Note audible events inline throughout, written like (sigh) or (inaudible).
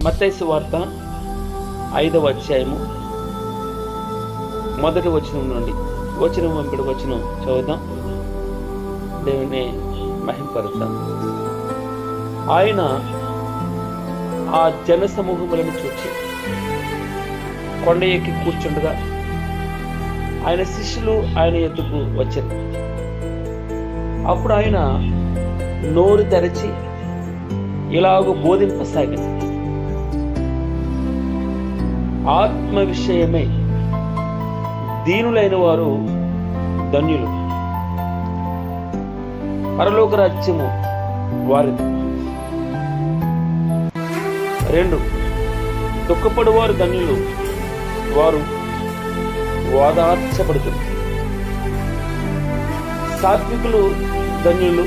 మత్తైసు వార్త ఐదవ అధ్యాయము. మొదటి వచనం నుండి వచనం వెంబడి వచనం చదువుదాం. దేవుని మహింపరుద్దాం ఆయన ఆ జన సమూహములను చూచి కొండ ఎక్కి కూర్చుండగా ఆయన శిష్యులు ఆయన ఎద్దుకు వచ్చారు. అప్పుడు ఆయన నోరు తెరచి ఇలాగ బోధింపసాగారు. ఆత్మ విషయమై దీనులైన వారు ధన్యులు. పరలోక రాజ్యము వారిది. రెండు దుఃఖపడువారు ధన్యులు. వారు వాదార్చబడుతుంది సాత్వికులు ధన్యులు.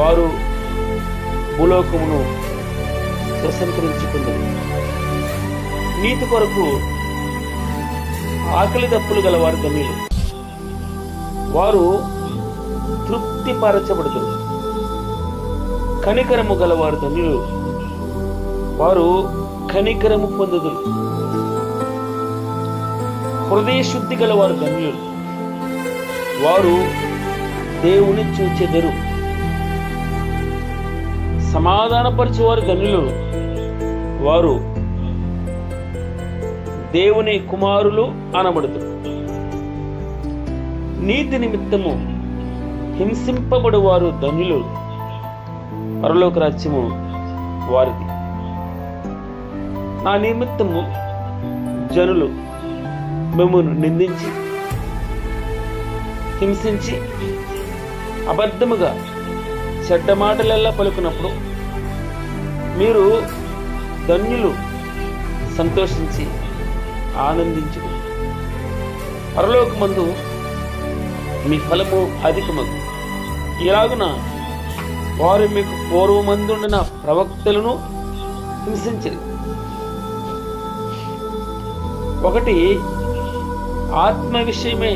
వారు భూలోకమును స్వతంత్రించుకుంది నీతి కొరకు ఆకలి దప్పులు గలవారు ధన్యులు వారు తృప్తిపరచబడుతుంది కనికరము గలవారు ధన్యులు వారు కనికరము పొందుదురు. హృదయ శుద్ధి గలవారు ధన్యులు వారు దేవుని చూచెదరు. సమాధానపరచువారు ధన్యులు వారు దేవుని కుమారులు అనబడుతు. నీతి నిమిత్తము హింసింపబడు వారు ధనులు. పరలోక రాజ్యము వారిది. నా నిమిత్తము జనులు మిమ్మను నిందించి హింసించి అబద్ధముగా చెడ్డ మాటలెల్లా పలుకున్నప్పుడు మీరు ధన్యులు సంతోషించి ఆనందించు పరలోకమందు మీ ఫలము అధికమగు. ఇలాగున వారు మీకు పూర్వమందుండిన ప్రవక్తలను హింసించరు ఒకటి ఆత్మ విషయమే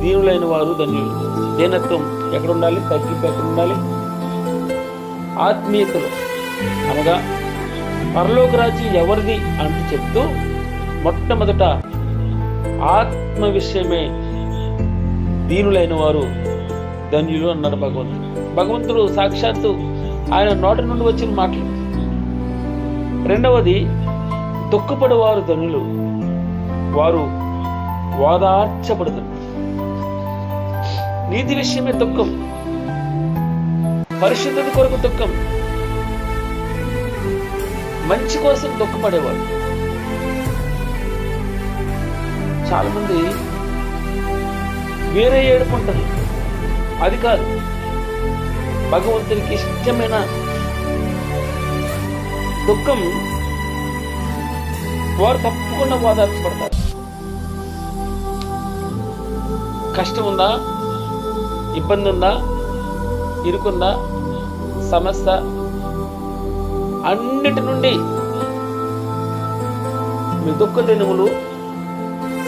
దీనులైన వారు ధన్యులు. దీనత్వం ఎక్కడ ఉండాలి తగ్గింపు ఎక్కడ ఉండాలి ఆత్మీయతలు. అనగా పరలోక రాజ్యం ఎవరిది అంటూ చెప్తూ మొట్టమొదట ఆత్మ విషయమే దీనులైన వారు ధన్యులు అన్నాడు భగవంతుడు. భగవంతుడు సాక్షాత్తు ఆయన నోటి నుండి వచ్చిన మాటలు. రెండవది దుఃఖపడేవారు ధనులు. వారు వాదార్చబడుతారు. నీతి విషయమే దుఃఖం. పరిశుద్ధత కొరకు దుఃఖం. మంచి కోసం దుఃఖపడేవారు. చాలామంది వేరే ఏడుకుంటారు అది కాదు. భగవంతునికి ఇష్టమైన దుఃఖం వారు తప్పకుండా ఓదార్చబడతారు కష్టం ఉందా? ఇబ్బంది ఉందా? ఇరుకుందా సమస్య? అన్నిటి నుండి మీ దుఃఖ దినములు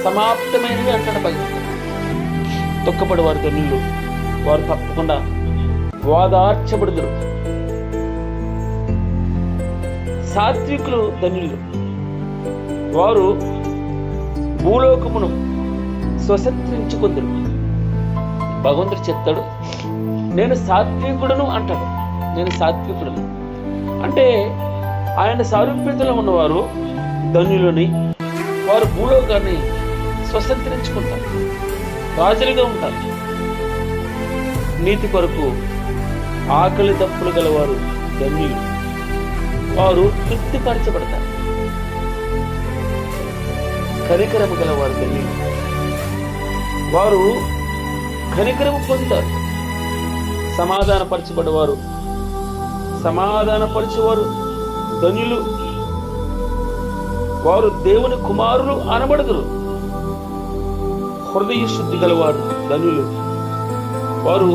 సమాప్తమైనవి అంటాడు భగవంతుడు దుఃఖపడి వారి ధనులు వారు తప్పకుండా వాదార్చబడుదురు. సాత్వికులు ధనులు వారు భూలోకమును స్వతంత్రించుకుందరు భగవంతుడు చెప్తాడు నేను సాత్వికుడును అంటాడు. నేను సాత్వికుడును. అంటే ఆయన సారూప్యతలో ఉన్నవారు ధన్యులని వారు భూలోకాన్ని స్వతంత్రించుకుంటారు రాజులుగా ఉంటారు. నీతి కొరకు ఆకలి తప్పులు గలవారు ధన్యులు. వారు తృప్తిపరచబడతారు. కనికరము గలవారు ధన్యులు. వారు కనికరము పొందుతారు. సమాధానపరచబడేవారు సమాధానపరచేవారు ధన్యులు. వారు దేవుని కుమారులు అనబడదురు. హృదయ శుద్ధి గలవారు ధనులు. వారు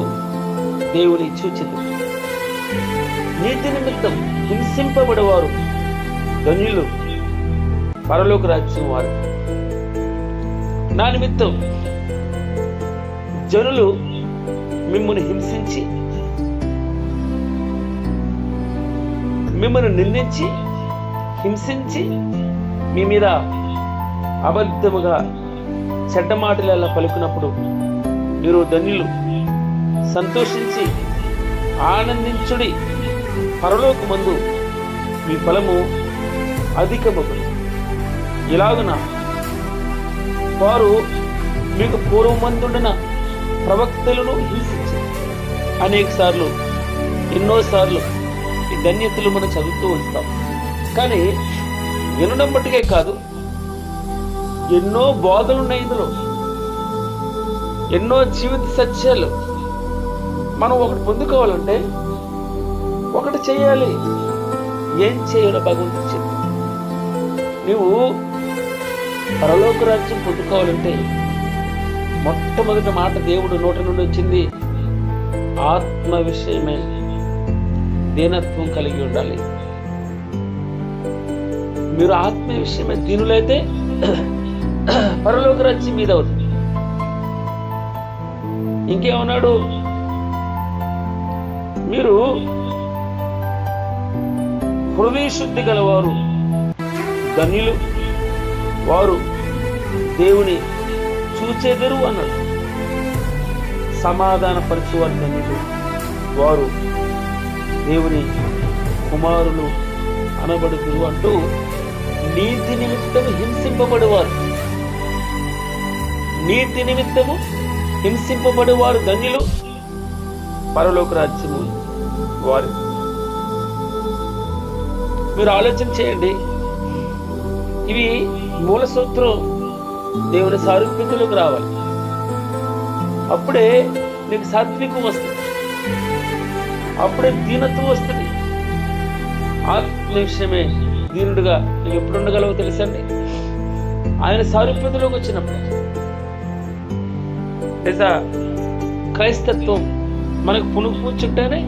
దేవుని చూచిదు నీతి నిమిత్తం హింసింపబడేవారు ధన్యులు పరలోక రాజ్యం వారు. నా నిమిత్తం జనులు మిమ్మల్ని హింసించి మిమ్మల్ని నిందించి హింసించి మీ మీద అబద్ధముగా చెడ్డ మాటలు అలా పలుకున్నప్పుడు మీరు ధన్యులు. సంతోషించి ఆనందించుడి పరలోక మందు మీ ఫలము అధికమగును. ఇలాగున వారు మీకు పూర్వమందుండిన ప్రవక్తలను హింసించారు అనేక సార్లు ఎన్నోసార్లు ఈ ధన్యతలు మనం చదువుతూ ఉంటాం కానీ వినడం బట్టికే కాదు ఎన్నో బోధలు ఉన్నాయి ఇందులో. ఎన్నో జీవిత సత్యాలు. మనం ఒకటి పొందుకోవాలంటే ఒకటి చేయాలి. ఏం చేయాలో భగవంతుడు చెప్పు. నువ్వు పరలోక రాజ్యం పొందుకోవాలంటే మొట్టమొదటి మాట దేవుడు నోట నుండి వచ్చింది. ఆత్మ విషయమే దీనత్వం కలిగి ఉండాలి. మీరు ఆత్మ విషయమే దీనులైతే (clears throat) పరలోక రాజ్యం మీద అవుతుంది ఇంకేమన్నాడు? మీరు హృదయశుద్ధి గలవారు ధన్యులు. వారు దేవుని చూచేదరు అన్నాడు సమాధాన పరచువారు ధన్యులు వారు దేవుని కుమారులు అనబడుతురు అంటూ నీతి నిమిత్తం హింసింపబడేవారు. నీతి నిమిత్తము హింసింపబడువారు ధన్యులు. పరలోక రాజ్యము వారు. మీరు ఆలోచన చేయండి. ఇవి మూల సూత్రం దేవుని సారూప్యతలోకి రావాలి. అప్పుడే నీకు సాత్వికం వస్తుంది. అప్పుడే దీనత్వం వస్తుంది. ఆత్మ విషయమే దీనుడుగా నువ్వు ఎప్పుడు ఉండగలవో తెలుసండి? ఆయన సారూప్యతలోకి వచ్చినప్పుడు. లేదా క్రైస్తత్వం మనకు పునుగు పూచుంటేనే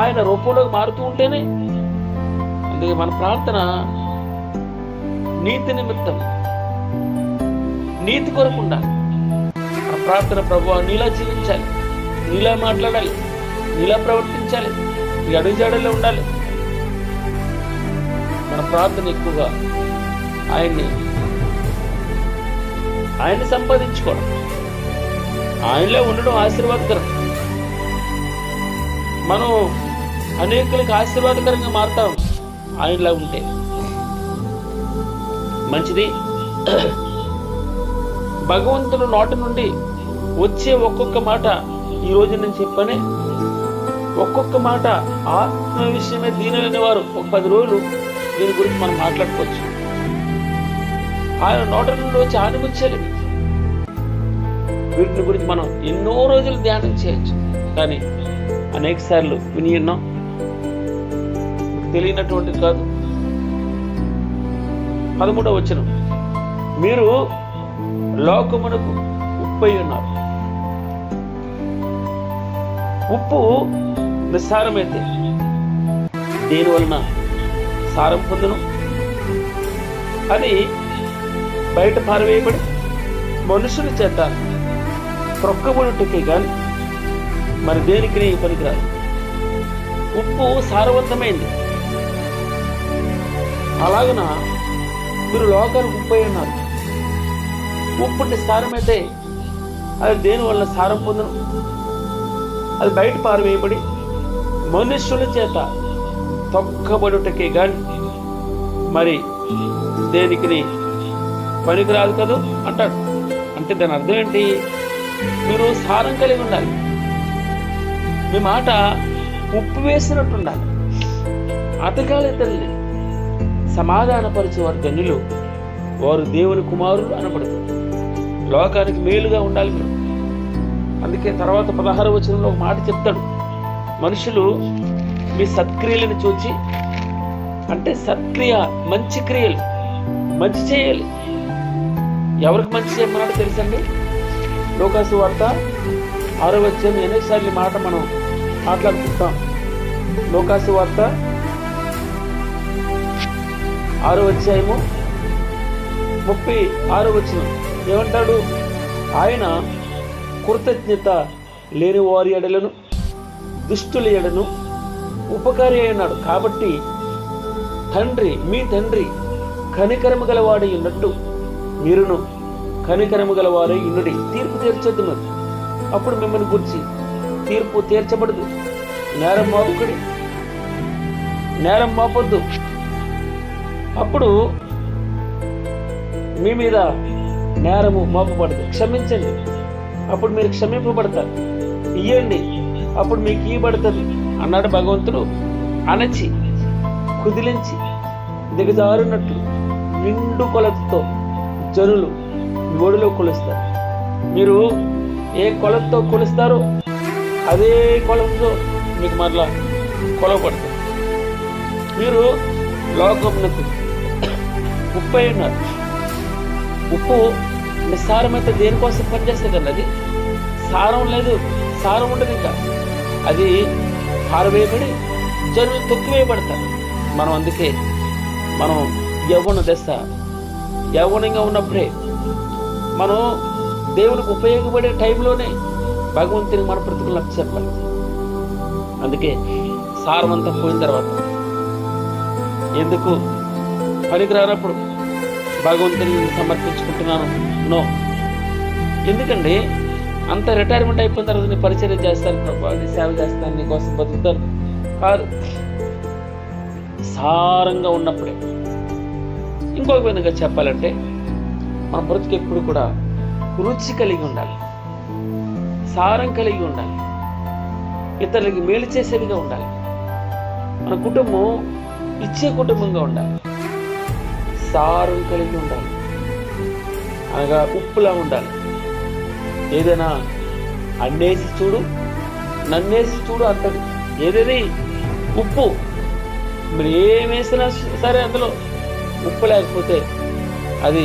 ఆయన రూపంలోకి మారుతూ ఉంటేనే. అందుకే మన ప్రార్థన నీతి నిమిత్తం నీతి కొరకుండా మన ప్రార్థన ప్రభు నీలా జీవించాలి నీలా మాట్లాడాలి నీలా ప్రవర్తించాలి ఈ అడుగుజాడలో ఉండాలి. మన ప్రార్థన ఎక్కువగా ఆయన్ని ఆయన్ని సంపాదించుకోవడం. ఆయనలో ఉండడం ఆశీర్వాదకరం. మనం అనేకులకు ఆశీర్వాదకరంగా మారుతాం. ఆయనలా ఉంటే. మంచిది. భగవంతుడు నోటి నుండి వచ్చే ఒక్కొక్క మాట ఈ రోజు నేను చెప్పనే. ఒక్కొక్క మాట ఆత్మ విషయమే దీనైన వారు ఒక పది రోజులు దీని గురించి మనం మాట్లాడుకోవచ్చు. ఆయన నోట నుండి వచ్చి ఆనిముచ్చాలి వీటిని గురించి మనం ఎన్నో రోజులు ధ్యానం చేయొచ్చు. కానీ అనేక సార్లు విని ఉన్నాం. తెలియనటువంటిది కాదు. పదమూడవ వచ్చిన మీరు లోకమునకు ఉప్పై ఉన్నారు. ఉప్పు నిస్సారమైతే దేని వలన సారం పొందును? అది బయట పారవేయబడి మనుషుల చేత ప్రొక్కబడుటకే కానీ మరి దేనికి పనికిరాదు? ఉప్పు సారవంతమైంది. అలాగన మీరు లోకానికి ఉప్పు అయి ఉన్నారు సారం సారమైతే అది దేని వల్ల సారం పొందడం అది బయట పారవేయబడి మనుష్యుల చేత తొక్కబడుటకే కానీ మరి దేనికి పనికిరాదు కదూ? అంటాడు. అంటే దాని అర్థం ఏంటి? మీరు సారం కలిగి ఉండాలి. మీ మాట ఉప్పు వేసినట్టు ఉండాలి అతకాలి తల్లి. సమాధానపరిచే వారి ధన్యులు. వారు దేవుని కుమారులు అనబడతారు లోకానికి మేలుగా ఉండాలి మీరు. అందుకే తర్వాత పదహారు వచనంలో ఒక మాట చెప్తాడు. మనుషులు మీ సత్క్రియలను చూచి అంటే సత్క్రియ మంచి క్రియలు మంచి చేయాలి. ఎవరికి మంచి చేయమన్నాడో తెలుసండి? లోకాసు వార్త ఆరో వచ్చే ఎన్నిసార్లు మాట మనం మాట్లాడుకుంటాం లోకాసు వార్త ఆరో వచ్చాయము ముప్పై ఆరో వచ్చిన ఏమంటాడు? ఆయన కృతజ్ఞత లేని వారి ఎడలను దుష్టుల ఎడను ఉపకారి అయినాడు. కాబట్టి తండ్రి మీ తండ్రి కనికరము గలవాడై ఉన్నట్టు మీరును కనికరము గలవారు ఇన్నుడి తీర్పు తీర్చొద్దు అప్పుడు మిమ్మల్ని గురించి తీర్పు తీర్చబడదు. నేరం మోపుకుడి. నేరం మోపొద్దు. అప్పుడు మీ మీద నేరము మోపబడదు. క్షమించండి. అప్పుడు మీరు క్షమింపబడతారు. ఇయ్యండి. అప్పుడు మీకు ఇవ్వబడుతుంది అన్నాడు భగవంతుడు. అణచి కుదిలించి దిగజారున్నట్లు నిండు కొలతతో జనులు ఒడిలో కొలుస్తారు. మీరు ఏ కొలతతో కొలుస్తారో అదే కొలతో మీకు మరలా కొలవబడుతుంది మీరు లోకమునకు ఉప్పు ఉన్నారు. ఉప్పు నిస్సారమైతే దేనికోసం పనిచేస్తుంది కదా అది? సారం లేదు సారం ఉండదు ఇంకా. అది పారవేయబడి జనులు తొక్కివేయబడతారు. మనం అందుకే మనం యవ్వన దశ యవ్వనంగా ఉన్నప్పుడే మనం దేవునికి ఉపయోగపడే టైంలోనే భగవంతుని మన బ్రతుకులు చెప్పాలి అందుకే సారం పోయిన తర్వాత ఎందుకు పనికిరానప్పుడు భగవంతుని సమర్పించుకుంటున్నాను? నో. ఎందుకండి అంత రిటైర్మెంట్ అయిపోయిన తర్వాత నీ పరిచయం చేస్తాను ప్రభా సేవ చేస్తాను నీకోసం బతుకుతాను. కాదు. సారంగా ఉన్నప్పుడే ఇంకొక విధంగా చెప్పాలంటే మన బ్రతుకు ఎప్పుడు కూడా రుచి కలిగి ఉండాలి. సారం కలిగి ఉండాలి. ఇతరులకి మేలు చేసేదిగా ఉండాలి. మన కుటుంబం ఇచ్చే కుటుంబంగా ఉండాలి. సారం కలిగి ఉండాలి. అనగా ఉప్పులా ఉండాలి. ఏదైనా అన్నేసి చూడు నన్నేసి చూడు అంటది. ఏదేది ఉప్పు. మీరు ఏమేసినా వేసినా సరే అందులో ఉప్పు లేకపోతే అది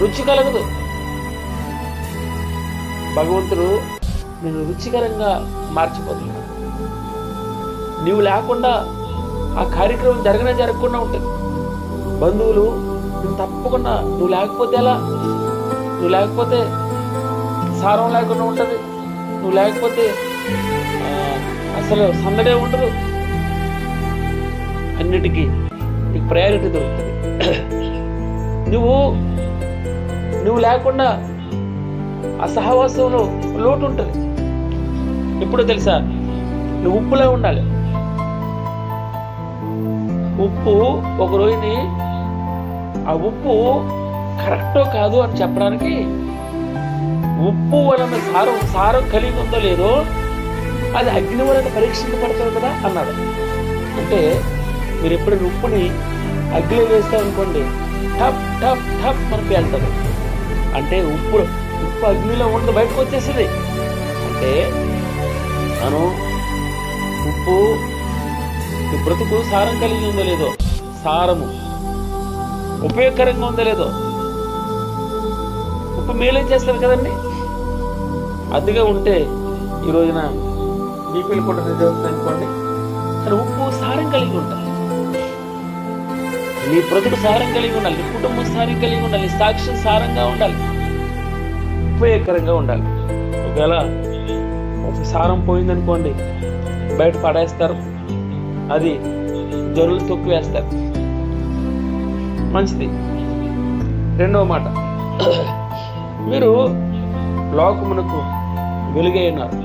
రుచి కలగదు. భగవంతుడు నేను రుచికరంగా మార్చిపోతున్నాను నీవు లేకుండా ఆ కార్యక్రమం జరగనే జరగకుండా ఉంటుంది. బంధువులు నువ్వు తప్పకుండా నువ్వు లేకపోతే ఎలా? నువ్వు లేకపోతే సారం లేకుండా ఉంటుంది. నువ్వు లేకపోతే అసలు సందడే ఉండదు. అన్నిటికీ నీకు ప్రయారిటీ దొరుకుతుంది. నువ్వు నువ్వు లేకుండా ఆ సహవాసంలో లోటు ఉంటుంది ఎప్పుడో తెలుసా? నువ్వు ఉప్పులో ఉండాలి. ఉప్పు ఒక రోజుని ఆ ఉప్పు కరెక్టో కాదు అని చెప్పడానికి ఉప్పు వలన సారం సారం కలిగి ఉందో లేదో అది అగ్ని వలన పరీక్షించబడుతుంది కదా అన్నాడు. అంటే మీరు ఎప్పుడైనా ఉప్పుని అగ్గిలో వేస్తాం అనుకోండి టప్ టప్ టప్ మనకి వెళ్తుంది. అంటే ఉప్పు ఉప్పు అగ్నిలో ఉండదు బయటకు వచ్చేసింది అంటే మనం ఉప్పు బ్రతుకు సారం కలిగి ఉందో లేదో సారము ఉపయోగకరంగా ఉందో లేదో ఉప్పు మేలేం చేస్తారు కదండి. అతిగా ఉంటే ఈ రోజున బీపీలు కూడా నిజవుతుంది అనుకోండి కానీ ఉప్పు సారం కలిగి ఉంటుంది. నీ బ్రతుకు సారం కలిగి ఉండాలి నీ కుటుంబం సారం కలిగి ఉండాలి నీ సాక్ష్యం సారంగా ఉండాలి ఉపయోగకరంగా ఉండాలి. ఒకవేళ ఒక సారం పోయిందనుకోండి బయట పడేస్తారు అది జరువులు తొక్కి వేస్తారు మంచిది. రెండవ మాట. మీరు లోకమునకు వెలుగై ఉన్నారు.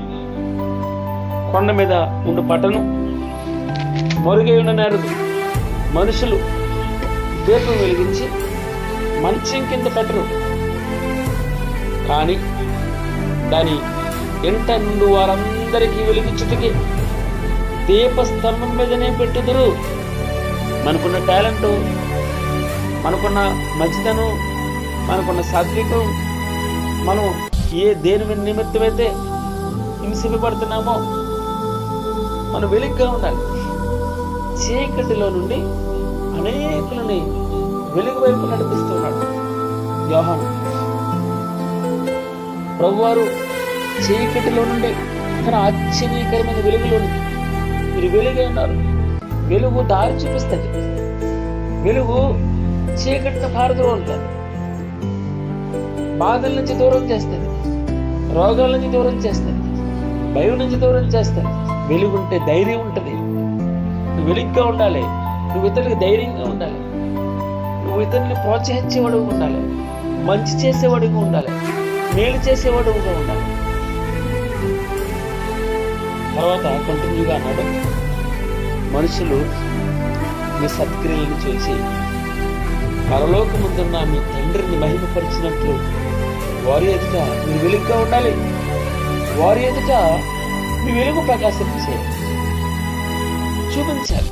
కొండ మీద ఉండు పట్టణం మరుగై ఉన్న నేరదు మనుషులు దీపం వెలిగించి మంచం కింద పెట్టరు. కానీ దాని ఎంట నుండి వారందరికీ వెలిగించుటకి దీపస్తంభం మీదనే పెట్టుదురు. మనకున్న టాలెంట్ మనకున్న మంచితనం మనకున్న సాత్వికం మనం ఏ దేని నిమిత్తమైతే హింసింపబడుతున్నామో మనం వెలిగ్గా ఉండాలి. చీకటిలో నుండి అనేకులని వెలుగు వైపు నడిపిస్తున్నాడు యోహాను. ప్రభువారు చీకటిలో నుండి తన ఆశ్చర్యకరమైన వెలుగులో మీరు వెలుగే ఉన్నారు. వెలుగు దారి చూపిస్తుంది. వెలుగు చీకటిని ఉంటుంది. బాధల నుంచి దూరం చేస్తుంది. రోగాల నుంచి దూరం చేస్తుంది. భయం నుంచి దూరం చేస్తుంది. వెలుగుంటే ధైర్యం ఉంటుంది. నువ్వు వెలిగ్గా ఉండాలి. నువ్వు ఇతరులకు ధైర్యంగా ఉండాలి. నువ్వు ఇతరులను ప్రోత్సహించేవాడుగా ఉండాలి. మంచి చేసేవాడుగా ఉండాలి. మేలు చేసేవాడుగా ఉండాలి. తర్వాత కంటిన్యూగా అన్నాడు మనుషులు మీ సత్క్రియలను చూసి పరలోకముందున్న మీ తండ్రిని మహిమపరిచినట్లు వారి ఎదుట మీరు వెలుగుగా ఉండాలి. వారి ఎదుట మీ వెలుగు ప్రకాశించే చూపించాలి.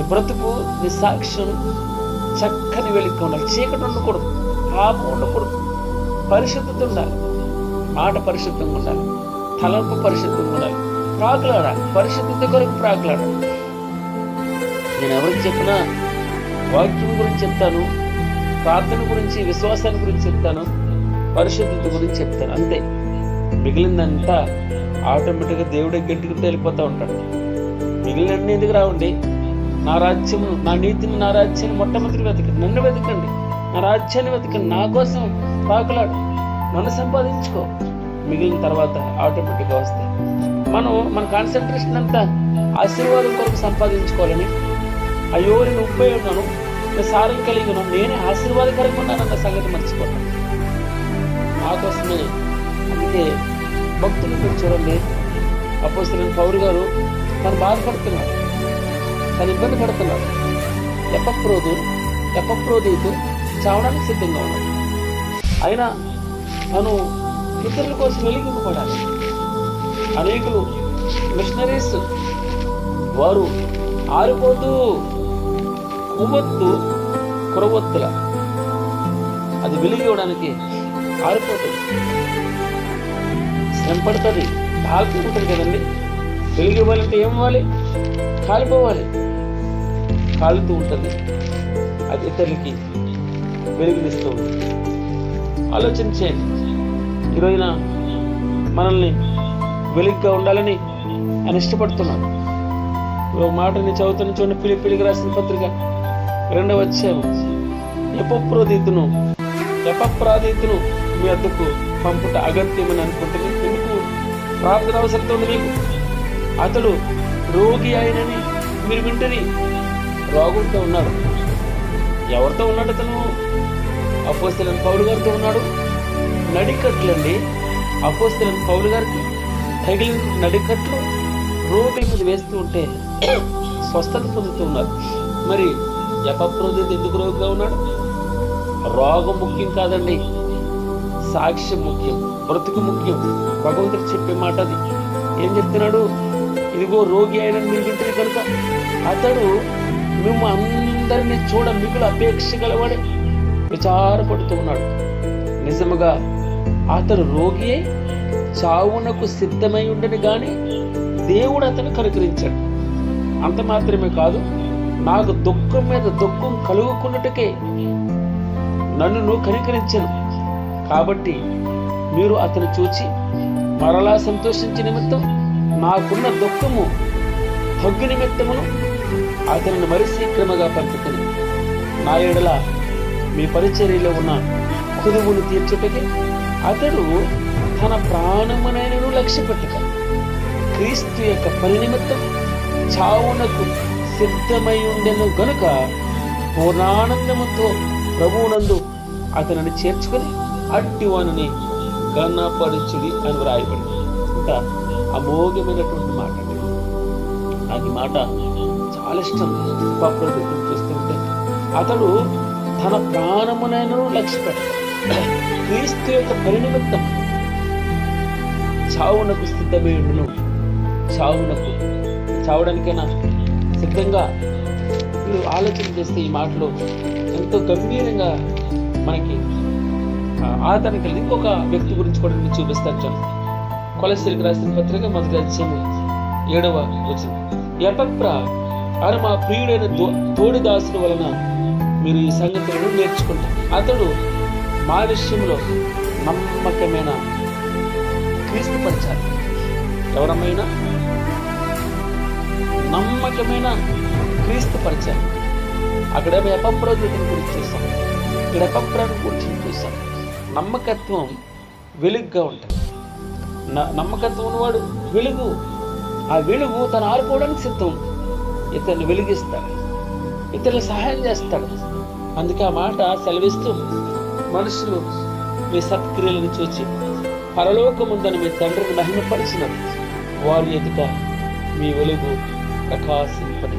నీ బ్రతుకు నీ సాక్ష్యం చక్కని వెలుగుగా ఉండాలి చీకటి ఉండకూడదు పాపం ఉండకూడదు. పరిశుద్ధత ఉండాలి. మాట పరిశుద్ధంగా ఉండాలి. తలంపు పరిశుద్ధంగా ఉండాలి. ప్రాకులాడాలి. పరిశుద్ధత కొరకు ప్రాకులాడాలి. నేను ఎవరికి చెప్పినా వాక్యం గురించి చెప్తాను ప్రార్థన గురించి విశ్వాసాన్ని గురించి చెప్తాను పరిశుద్ధత గురించి చెప్తాను. అంతే. మిగిలిందంతా ఆటోమేటిక్గా దేవుడి గట్టిగా వెళ్ళిపోతూ ఉంటాడు. మిగిలిన ఎందుకు రావండి? నా రాజ్యము నా నీతిని నా రాజ్యాన్ని మొట్టమొదటి వెతకండి. నన్ను వెతకండి. నా రాజ్యాన్ని వెతకండి. నా కోసం పాకులాడు. నన్ను సంపాదించుకో. మిగిలిన తర్వాత ఆటోమేటిక్గా వస్తాయి. మనం మన కాన్సన్ట్రేషన్ అంతా ఆశీర్వాదం కొరకు సంపాదించుకోవాలని అయ్యో నేను ఉప్పై ఉన్నాను నేను సారం కలిగి ఉన్నాను. నేనే ఆశీర్వాదకరంగా అన్న సంగతి మర్చిపోతాను నా కోసమే అందుకే భక్తులు చూడండి అపోస్తులైన పౌరు గారు తను బాధపడుతున్నారు. తను ఇబ్బంది పడుతున్నాడు. ఎప్పప్రోదు ఎప్పప్రోదీతు చావడానికి సిద్ధంగా ఉన్నాడు. అయినా తను ఇతరుల కోసం వెలిగింపబడాలి. అనేకులు మిషనరీస్ వారు ఆరిపోతూ కొవ్వొత్తు కురవొత్తుల. అది వెలిగివ్వడానికి ఆరిపోతుంది. శ్రమపడుతుంది పడుతుంది. ఉంటుంది కదండి. వెలిగివ్వాలంటే ఏం ఇవ్వాలి? కాలిపోవాలి. కాలుతూ ఉంటుంది. అది ఇతరులకి వెలుగునిస్తూ ఉంటుంది. ఆలోచన చేయండి. ఈరోజున మనల్ని వెలుగుగా ఉండాలని ఆయన ఇష్టపడుతున్నాడు ఒక మాట నేను చదువుతున్న చూడండి పిలిపిలికి రాసిన పత్రిక రెండవ వచ్చాము ఎపప్రోదితును ఎపప్రాదితును మీ అద్దకు పంపుట అగత్యమని అనుకుంటుంది ఎందుకు? ప్రార్థన అవసరం ఉంది మీకు. అతడు రోగి అయినని మీరు వింటని రాగుడితో ఉన్నాడు. ఎవరితో ఉన్నాడు అతను? అపోస్తలను పౌలు గారితో ఉన్నాడు. నడికట్లండి. అపోస్తలను పౌలు గారికి తగిలిన నడికట్లు రోగుల మీద వేస్తూ ఉంటే స్వస్థత పొందుతూ ఉన్నారు. మరి ఎపప్రోదిత ఎందుకు రోగుగా ఉన్నాడు? రోగం ముఖ్యం కాదండి. సాక్ష్యం ముఖ్యం. బ్రతుకు ముఖ్యం. భగవంతుడు చెప్పే మాట అది. ఏం చెప్తున్నాడు? ఇదిగో రోగి అయిన మీరు వింటారు కనుక అతడు మేము అందరినీ చూడ మిగులు అపేక్ష గలవాడే విచారపడుతూ ఉన్నాడు నిజముగా అతడు రోగి చావునకు సిద్ధమై ఉండని గాని దేవుడు అతను కనుకరించాడు. అంత మాత్రమే కాదు నాకు దుఃఖం మీద దుఃఖం కలుగుకున్నట్టుకే నన్ను నువ్వు కనికరించను. కాబట్టి మీరు అతను చూచి మరలా సంతోషించే నిమిత్తం నాకున్న దుఃఖము హగ్గు నిమిత్తమును అతనిని మరి శీఘ్రముగా పంపుతుంది నా ఎడల మీ పరిచర్యలో ఉన్న కుదువును తీర్చుటకి అతడు తన ప్రాణమునైనను లక్ష్యపెట్టక క్రీస్తు యొక్క పని నిమిత్తం చావునకు సిద్ధమై ఉండెను గనుక పూర్ణానందముతో ప్రభువునందు అతనిని చేర్చుకుని అట్టివానుని గణపరుచుడి అని వ్రాయబడింది. ఇంకా అమోఘమైనటువంటి మాట అది మాట చాలా ఇష్టం ఉపప్రభుత్వం చేస్తుంటే అతడు తన ప్రాణమునైనను లక్ష్య క్రీస్తు యొక్క పరినిమిత్తం చావునకు సిద్ధమేయుడును చావునకు చావడానికైనా సిద్ధంగా మీరు ఆలోచన చేస్తే ఈ మాటలు ఎంతో గంభీరంగా మనకి ఆదరణ కలిగి ఇంకొక వ్యక్తి గురించి కూడా నేను చూపిస్తాను చూడండి. కొలసీలకు రాసిన పత్రిక మొదటి అధ్యయనం ఏడవ వచనం. ఎపప్ర అని మా ప్రియుడైన తోడిదాసుల తోడి వలన మీరు ఈ సంగతులను నేర్చుకుంటారు. అతడు మా విషయంలో నమ్మకమైన క్రీస్తు పరిచారు ఎవరమైనా నమ్మకమైన క్రీస్తు పరిచారు అక్కడ ఎపప్రోదిని గురించి చూస్తాం. ఇక్కడ ఎపప్రాన్ని గురించి చూస్తాం. నమ్మకత్వం వెలుగుగా ఉంటుంది. న- నమ్మకత్వం ఉన్నవాడు వెలుగు ఆ వెలుగు తను ఆరుకోవడానికి సిద్ధం. ఇతరులు వెలిగిస్తాడు ఇతరులు సహాయం చేస్తాడు అందుకే ఆ మాట సెలవిస్తూ మనుషులు మీ సత్క్రియలను చూచి పరలోకముందని మీ తండ్రిని మహిమపరిచిన వారి ఎదుట మీ వెలుగు ప్రకాశింపడి